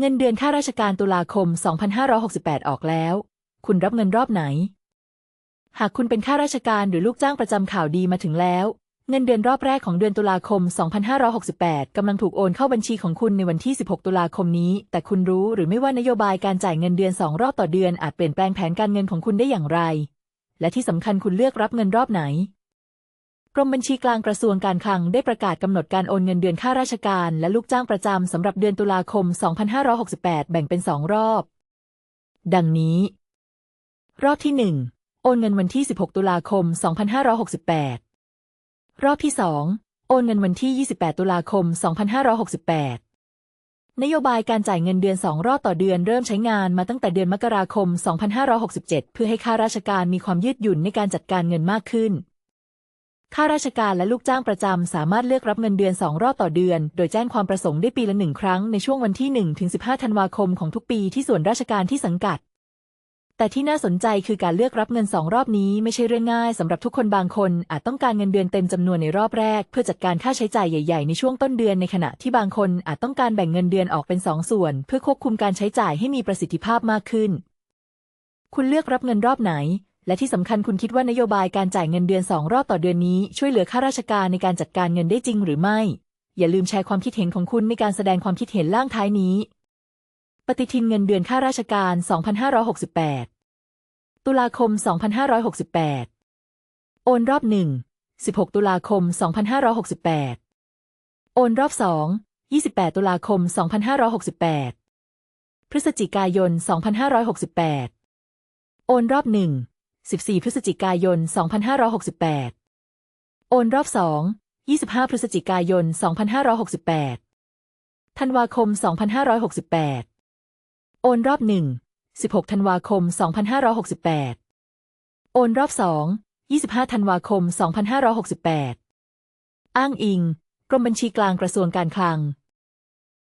เงินเดือนข้าราชการตุลาคม 2568 ออกแล้ว คุณรับเงินรอบไหน หากคุณเป็นข้าราชการหรือลูกจ้างประจำข่าวดีมาถึงแล้ว เงินเดือนรอบแรกของเดือนตุลาคม 2568 กำลังถูกโอนเข้าบัญชีของคุณในวันที่ 16 ตุลาคมนี้ แต่คุณรู้หรือไม่ว่านโยบายการจ่ายเงินเดือน2รอบต่อเดือนอาจเปลี่ยนแปลงแผนการเงินของคุณได้อย่างไร และที่สำคัญคุณเลือกรับเงินรอบไหน กรมบัญชีกลางกระทรวงการคลังได้ประกาศกำหนดการโอนเงินเดือนข้าราชการและลูกจ้างประจำสำหรับเดือนตุลาคม 2568 แบ่งเป็น2รอบ ดังนี้ รอบที่ 1 โอนเงินวันที่ 16 ตุลาคม 2568 รอบที่ 2 โอนเงินวันที่ 28 ตุลาคม 2568 นโยบายการจ่ายเงินเดือน2รอบต่อเดือนเริ่มใช้งานมาตั้งแต่เดือนมกราคม 2567 เพื่อให้ข้าราชการมีความยืดหยุ่นในการจัดการเงินมากขึ้น ข้าราชการและลูกจ้างประจำสามารถเลือกรับเงินเดือน2รอบต่อเดือน โดยแจ้งความประสงค์ได้ปีละหนึ่งครั้งในช่วงวันที่1ถึง15 ธันวาคมของทุกปีที่ส่วนราชการที่สังกัด แต่ที่น่าสนใจคือการเลือกรับเงินสองรอบนี้ไม่ใช่เรื่องง่ายสำหรับทุกคนบางคน อาจต้องการเงินเดือนเต็มจำนวนในรอบแรก เพื่อจัดการค่าใช้จ่ายใหญ่ ๆ ในช่วงต้นเดือนในขณะที่บางคนอาจต้องการแบ่งเงินเดือนออกเป็นสองส่วน เพื่อควบคุมการใช้จ่ายให้มีประสิทธิภาพมากขึ้น คุณเลือกรับเงินรอบไหน และที่สำคัญคุณคิดว่านโยบายการจ่ายเงินเดือนสองรอบต่อเดือนนี้ช่วยเหลือข้าราชการในการจัดการเงินได้จริงหรือไม่ อย่าลืมแชร์ความคิดเห็นของคุณในการแสดงความคิดเห็นล่างท้ายนี้ ปฏิทินเงินเดือนข้าราชการ 2568 ตุลาคม 2568 โอนรอบ 1 16 ตุลาคม 2568 โอนรอบ 2 28 ตุลาคม 2568 พฤศจิกายน 2568 โอนรอบ 1 14 พฤศจิกายน 2568 โอนรอบ 2 25 พฤศจิกายน 2568 ธันวาคม 2568 โอนรอบ 1 16 ธันวาคม 2568 โอนรอบ 2 25 ธันวาคม 2568 อ้างอิง กรมบัญชีกลางกระทรวงการคลัง